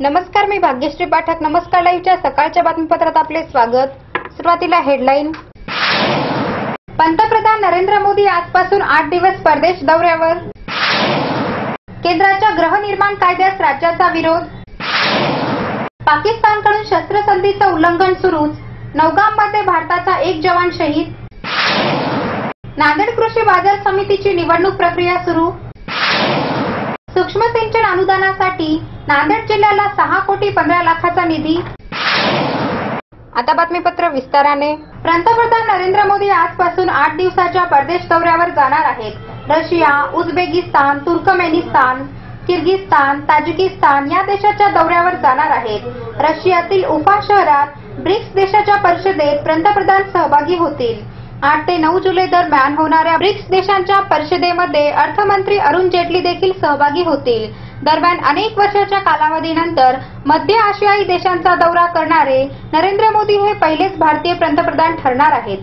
नमस्कार मी भाग्यश्री पाठक. नमस्कार लाईव्हच्या सकाळच्या बातमीपत्रात आपले स्वागत. सुरुवातीला हेडलाईन. पंतप्रधान नरेंद्र मोदी आजपासून आठ दिवस परदेश दौऱ्यावर. केंद्राच्या गृहनिर्माण कायद्यास राज्याचा विरोध. पाकिस्तानकडून शस्त्रसंधीचं उल्लंघन सुरूच. नौगाममध्ये भारताचा एक जवान शहीद. नांदेड कृषी बाजार समितीची निवडणूक प्रक्रिया सुरू. सूक्ष्म सिंचन अनुदानासाठी नांदेड जिल्ह्याला सहा कोटी पंधरा लाखाचा निधी. आता बातमीपत्र विस्ताराने. पंतप्रधान नरेंद्र मोदी आजपासून आठ दिवसाच्या परदेश दौऱ्यावर जाणार आहेत. Russia Uzbekistan Turkmenistan Kyrgyzstan Tajikistan या देशाच्या दौऱ्यावर जाणार आहेत. रशियातील उफा शहरात ब्रिक्स देशाच्या परिषदेत पंतप्रधान सहभागी होतील. आठ ते नऊ जुलै दरम्यान होणाऱ्या ब्रिक्स देशांच्या परिषदेमध्ये अर्थमंत्री अरुण जेटली देखील सहभागी होतील. दरम्यान अनेक वर्षाच्या कालावधीनंतर मध्य आशियाई देशांचा दौरा करणारे नरेंद्र मोदी हे पहिलेच भारतीय पंतप्रधान ठरणार आहेत.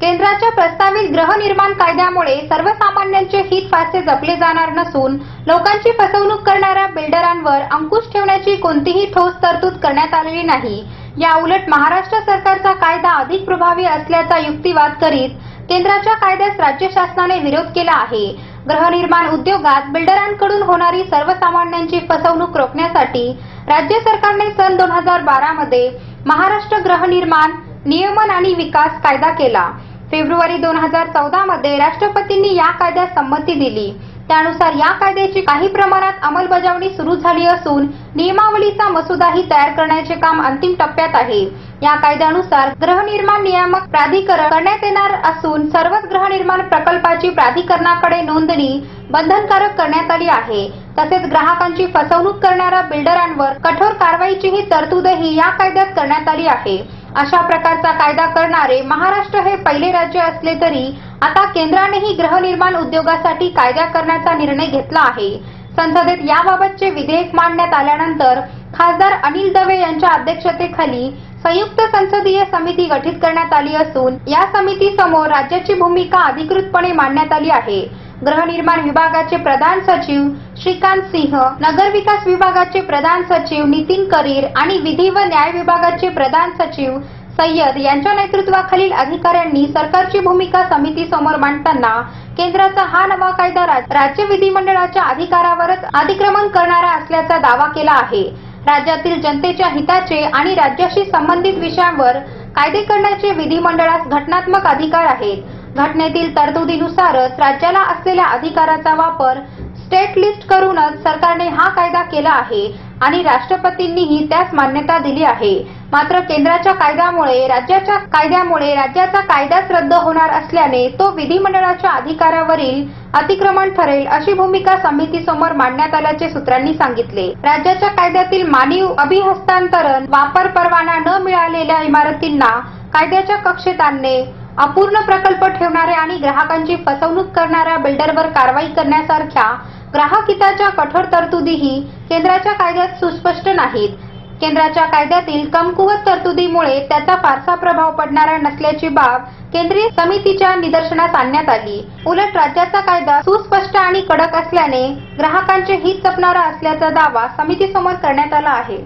केंद्राच्या प्रस्तावित गृहनिर्माण कायद्यामुळे सर्वसामान्यांचे हित फारसे जपले जाणार नसून लोकांची फसवणूक करणाऱ्या बिल्डरांवर अंकुश ठेवण्याची कोणतीही ठोस तरतूद करण्यात आलेली नाही. या उलट महाराष्ट्र सरकारचा कायदा अधिक प्रभावी असल्याचा युक्तिवाद करीत केंद्राच्या कायद्यास राज्य शासनाने विरोध केला आहे. गृहनिर्माण उद्योगात बिल्डरांकडून होणारी सर्वसामान्यांची फसवणूक रोखण्यासाठी राज्य सरकारने सन दोन हजार बारा मध्ये महाराष्ट्र गृहनिर्माण नियमन आणि विकास कायदा केला. फेब्रुवारी दोन हजार चौदा मध्ये राष्ट्रपतींनी या कायद्यास संमती दिली. त्यानुसार या कायद्याची काही प्रमाणात अंमलबजावणी सुरू झाली असून नियमावलीचा मसुदाही तयार करण्याचे काम अंतिम टप्प्यात आहे. या कायद्यानुसार गृहनिर्माण नियामक प्राधिकरण करण्यात येणार असून सर्वच गृहनिर्माण प्रकल्पाची प्राधिकरणाकडे नोंदणी बंधनकारक करण्यात आली आहे. तसेच ग्राहकांची फसवणूक करणाऱ्या बिल्डरांवर कठोर कारवाईचीही तरतूदही या कायद्यात करण्यात आली आहे. अशा प्रकारचा कायदा करणारे महाराष्ट्र हे पहिले राज्य असले तरी आता केंद्रानेही गृहनिर्माण उद्योगासाठी कायदा करण्याचा निर्णय घेतला आहे. संसदेत याबाबतचे विधेयक मांडण्यात आल्यानंतर खासदार अनिल दवे यांच्या अध्यक्षतेखाली संयुक्त संसदीय समिती गठीत करण्यात आली असून या समितीसमोर राज्याची भूमिका अधिकृतपणे मांडण्यात आली आहे. गृहनिर्माण विभागाचे प्रधान सचिव श्रीकांत सिंह नगरविकास विभागाचे प्रधान सचिव नितीन करीर आणि विधी व न्याय विभागाचे प्रधान सचिव सय्यद यांच्या नेतृत्वाखालील अधिकाऱ्यांनी सरकारची भूमिका समितीसमोर मांडताना केंद्राचा हा नवा कायदा राज्य विधिमंडळाच्या अधिकारावरच अतिक्रमण करणारा असल्याचा दावा केला आहे. राज्यातील जनतेच्या हिताचे आणि राज्याशी संबंधित विषयांवर कायदे करण्याचे विधिमंडळास घटनात्मक अधिकार आहेत. घटनेतील तरतुदीनुसारच राज्याला असलेल्या अधिकाराचा वापर स्टेट लिस्ट करूनच सरकारने हा कायदा केला आहे. आणि राष्ट्रपतींनीही त्यास मान्यता दिली आहे. मात्र केंद्राच्या कायद्यामुळे राज्याच्या कायद्यामुळे राज्याचा कायदाच रद्द होणार असल्याने तो विधिमंडळाच्या अधिकारावरील अतिक्रमण ठरेल अशी भूमिका समितीसमोर मांडण्यात आल्याचे सूत्रांनी सांगितले. राज्याच्या कायद्यातील मानवी अभिहस्तांतरण वापर परवाना न मिळालेल्या इमारतींना कायद्याच्या कक्षेत आणणे अपूर्ण प्रकल्प ठेवणाऱ्या आणि ग्राहकांची फसवणूक करणाऱ्या बिल्डरवर कारवाई करण्यासारख्या ग्राहक हिताच्या कठोर तरतुदीही केंद्राच्या कायद्यात सुस्पष्ट नाहीत. केंद्राच्या कायद्यातील कमकुवत तरतुदीमुळे त्याचा फारसा प्रभाव पडणारा नसल्याची बाब केंद्रीय समितीच्या निदर्शनास आणण्यात आली. उलट राज्याचा कायदा सुस्पष्ट आणि कडक असल्याने ग्राहकांचे हित जपणारा असल्याचा दावा समितीसमोर करण्यात आला आहे.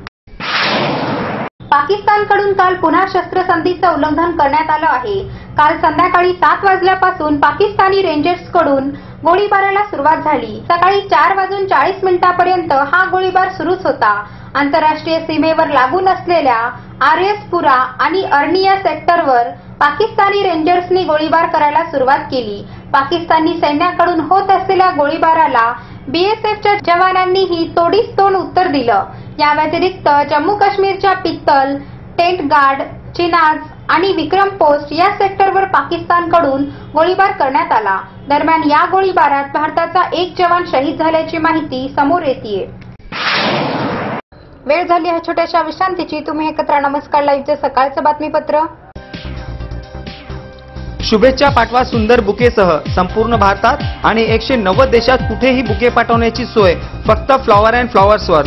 पाकिस्तानकडून काल पुन्हा शस्त्रसंधीचं उल्लंघन करण्यात आलं आहे. काल संध्याकाळी सात वाजल्यापासून पाकिस्तानी रेंजर्सकडून गोळीबाराला सुरुवात झाली. सकाळी चार वाजून चाळीस मिनिटांपर्यंत हा गोळीबार सुरूच होता. आंतरराष्ट्रीय सीमेवर लागून असलेल्या आर पुरा आणि अर्निया सेक्टरवर पाकिस्तानी रेंजर्सनी गोळीबार करायला सुरुवात केली. पाकिस्तानी सैन्याकडून होत असलेल्या गोळीबाराला बीएसएफच्या जवानांनीही तोडीस तोड उत्तर दिलं. या व्यतिरिक्त जम्मू काश्मीरच्या पित्तल टेंट गार्ड चिनाज आणि विक्रम पोस्ट या सेक्टरवर पाकिस्तानकडून गोळीबार करण्यात आला. दरम्यान या गोळीबारात भारताचा एक जवान शहीद झाल्याची माहिती समोर येते वेळ झाली आहे छोट्याशा विश्रांतीची. तुम्ही एकत्र नमस्कार. लाईव्हचे सकाळचं बातमीपत्र. शुभेच्छा पाठवा सुंदर बुकेसह. संपूर्ण भारतात आणि एकशे नव्वद देशात कुठेही बुके पाठवण्याची सोय. फक्त फ्लॉवर अँड फ्लॉवर्सवर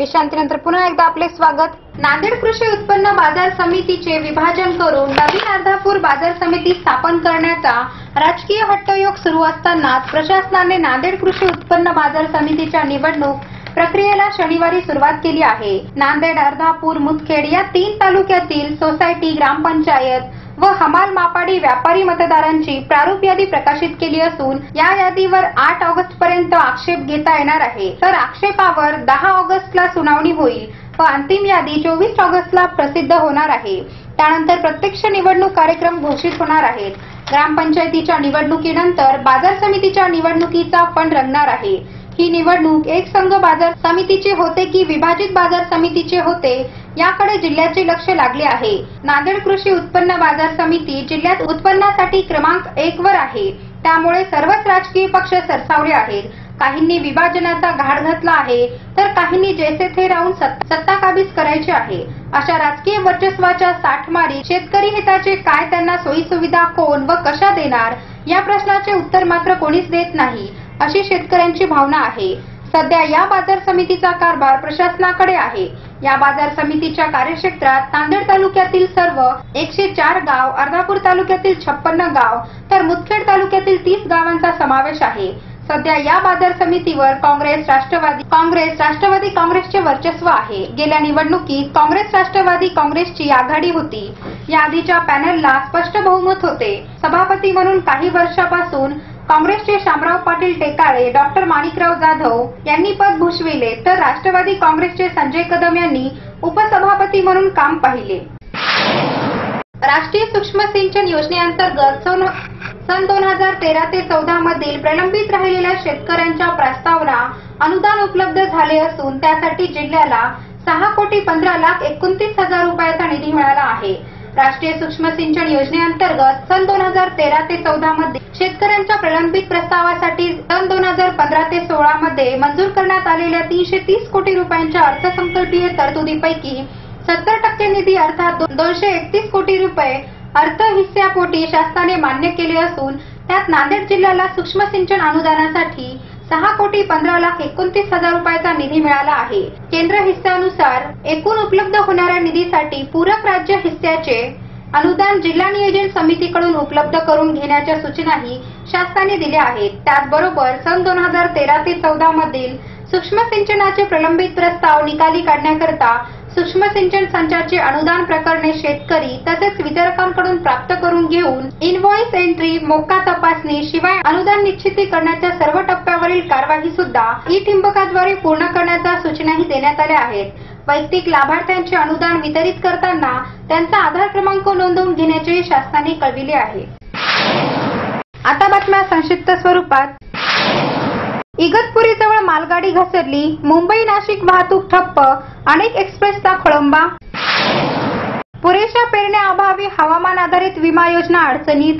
विश्रांतीनंतर पुन्हा एकदा आपले स्वागत. नांदेड कृषी उत्पन्न बाजार समितीचे विभाजन करून नवीन अर्धापूर बाजार समिती स्थापन करण्याचा राजकीय हट्टयोग सुरू असतानाच प्रशासनाने नांदेड कृषी उत्पन्न बाजार समितीच्या निवडणूक प्रक्रियेला शनिवारी सुरुवात केली आहे. नांदेड अर्धापूर मुदखेड या तीन तालुक्यातील सोसायटी ग्रामपंचायत व हमाल मापाडी व्यापारी मतदारांची प्रारूप यादी प्रकाशित केली असून या यादीवर आठ ऑगस्ट पर्यंत आक्षेप घेता येणार आहे. तर आक्षेपावर दहा ऑगस्टला सुनावणी होईल व अंतिम यादी चोवीस ऑगस्टला प्रसिद्ध होणार आहे. त्यानंतर प्रत्यक्ष निवडणूक कार्यक्रम घोषित होणार आहेत. ग्रामपंचायतीच्या निवडणुकीनंतर बाजार समितीच्या निवडणुकीचा पण रंगणार आहे. ही निवडणूक एक संघ बाजार समितीचे होते की विभाजित बाजार समितीचे होते? याकडे जिल्ह्याचे लक्ष लागले आहे. नांदेड कृषी उत्पन्न बाजार समिती जिल्ह्यात उत्पन्नासाठी क्रमांक एक वर आहे. त्यामुळे सर्वच राजकीय पक्ष सरसावले आहेत. काहींनी विभाजनाचा घाट घातला आहे तर काहींनी जैसे थे राहून सत्ता काबीज करायची आहे. अशा राजकीय वर्चस्वाच्या साठमारी शेतकरी हिताचे काय त्यांना सोयी सुविधा कोण व कशा देणार? या प्रश्नाचे उत्तर मात्र कोणीच देत नाही अशी शेतकऱ्यांची भावना आहे. सध्या या बाजार समितीचा कारभार प्रशासनाकडे आहे. या बाजार समितीच्या कार्यक्षेत्रात नांदेड तालुक्यातील सर्व एकशे चार गाव अर्धापूर तालुक्यातील छप्पन्न गाव तर मुदखेड तालुक्यातील तीस गावांचा समावेश आहे. सध्या या बाजार समितीवर काँग्रेस राष्ट्रवादी काँग्रेस राष्ट्रवादी काँग्रेसचे वर्चस्व आहे. गेल्या निवडणुकीत काँग्रेस राष्ट्रवादी काँग्रेसची आघाडी होती. या आधीच्या पॅनलला स्पष्ट बहुमत होते. सभापती म्हणून काही वर्षापासून काँग्रेसचे शामराव पाटील टेकाळे डॉक्टर माणिकराव जाधव यांनी पद भूषविले तर राष्ट्रवादी काँग्रेसचे संजय कदम यांनी उपसभापती म्हणून काम पाहिले. राष्ट्रीय सूक्ष्म सिंचन योजनेअंतर्गत सन सन दोन हजार तेरा ते चौदा मधील प्रलंबित राहिलेल्या शेतकऱ्यांच्या प्रस्तावना अनुदान उपलब्ध झाले असून त्यासाठी जिल्ह्याला सहा कोटी पंधरा लाख एकोणतीस हजार रुपयाचा निधी मिळाला आहे. राष्ट्रीय सूक्ष्म सिंचन योजनेअंतर्गत सन दोन हजार तेरा ते चौदा मध्ये शेतकऱ्यांच्या प्रलंबित प्रस्तावासाठी सन दोन हजार पंधरा ते सोळा मध्ये मंजूर करण्यात आलेल्या तीनशे तीस कोटी रुपयांच्या अर्थसंकल्पीय तरतुदीपैकी सत्तर टक्के निधी अर्थात दोनशे एकतीस कोटी रुपये अर्थ हिस्स्यापोटी शासनाने मान्य केले असून त्यात नांदेड जिल्ह्याला सूक्ष्म सिंचन अनुदानासाठी सहा कोटी पंधरा लाख एकोणतीस हजार रुपयाचा निधी मिळाला आहे. केंद्र हिस्स्यानुसार एकूण उपलब्ध होणाऱ्या निधीसाठी पूरक राज्य हिस्स्याचे अनुदान जिल्हा नियोजन समितीकडून उपलब्ध करून घेण्याच्या सूचनाही शासनाने दिल्या आहेत. त्याचबरोबर सन दोन हजार तेरा ते चौदा मधील सूक्ष्म सिंचनाचे प्रलंबित प्रस्ताव निकाली काढण्याकरता सूक्ष्म सिंचन संचाचे अनुदान प्रकरणे शेतकरी तसेच वितरकांकडून प्राप्त करून घेऊन इनव्हॉइस एंट्री मोका तपासणी शिवाय अनुदान निश्चिती करण्याच्या सर्व टप्प्यावरील कारवाई सुद्धा ई ठिंबकाद्वारे पूर्ण करण्याच्या सूचनाही देण्यात आल्या आहेत. वैयक्तिक लाभार्थ्यांचे अनुदान वितरित करताना त्यांचा आधार क्रमांक नोंदवून घेण्याचेही शासनाने कळविले आहे. आता बातम्या संक्षिप्त स्वरूपात. इगतपुरी जवळ मालगाडी घसरली. मुंबई नाशिक वाहतूक ठप्प. अनेक एक्सप्रेसचा खोळंबा. पुरेशा पेरण्याअभावी हवामान आधारित विमा योजना अडचणीत.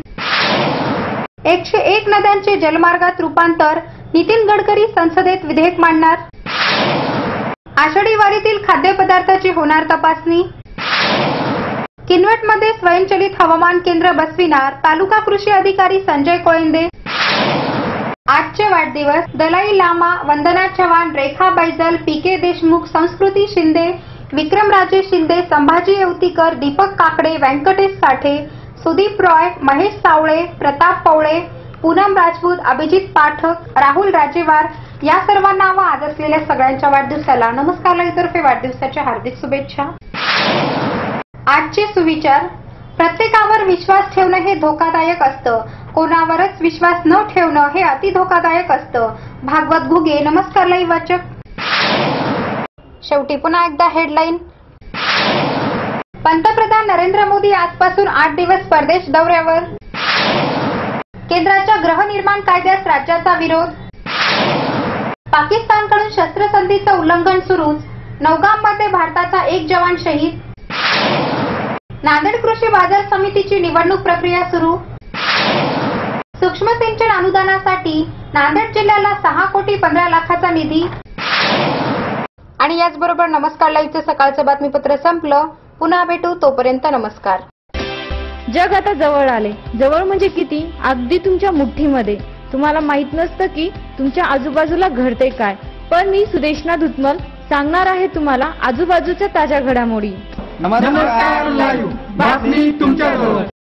एकशे एक नद्यांचे जलमार्गात रूपांतर. नितीन गडकरी संसदेत विधेयक मांडणार. आषाढी वारीतील खाद्यपदार्थाची होणार तपासणी. किनवटमध्ये स्वयंचलित हवामान केंद्र बसविणार. तालुका कृषी अधिकारी संजय कोळंदे आजचे वाढदिवस दलाई लामा वंदना चव्हाण रेखा बैजल पी के देशमुख संस्कृती शिंदे विक्रमराजे शिंदे संभाजी येवतीकर दीपक काकडे व्यंकटेश साठे सुदीप रॉय महेश सावळे प्रताप पवळे पूनम राजपूत अभिजित पाठक राहुल राजेवार या सर्वांना व आज असलेल्या सगळ्यांच्या वाढदिवसाला नमस्कार. वाढदिवसाच्या हार्दिक शुभेच्छा. आजचे सुविचार प्रत्येकावर विश्वास ठेवणं हे धोकादायक असतं. कोणावरच विश्वास न ठेवणं हे अति धोकादायक असतं. भागवत घुगे नमस्कार लई वाचक. शेवटी पुन्हा एकदा हेडलाईन पंतप्रधान नरेंद्र मोदी आजपासून आठ दिवस परदेश दौऱ्यावर. केंद्राच्या गृहनिर्माण कायद्यास राज्याचा विरोध. पाकिस्तानकडून शस्त्रसंधीचं उल्लंघन सुरूच. नौगाममध्ये भारताचा एक जवान शहीद. नांदेड कृषी बाजार समितीची निवडणूक प्रक्रिया सुरू. सूक्ष्म सिंचन अनुदानासाठी नांदेड जिल्ह्याला सहा कोटी पंधरा लाखाचा निधी. आणि याचबरोबर नमस्कार लाईव्हचं सकाळचं बातमीपत्र संपलं. पुन्हा भेटू तोपर्यंत नमस्कार. जग आता जवळ आले. जवळ म्हणजे किती? अगदी तुमच्या मुठ्ठीमध्ये. तुम्हाला माहीत नसतं की तुमच्या आजूबाजूला घडते काय. पण मी सुदेशना धुतमल सांगणार आहे तुम्हाला आजूबाजूच्या ताज्या घडामोडी. नमस्कार लाईव्ह. बातमी तुमच्याजवळ.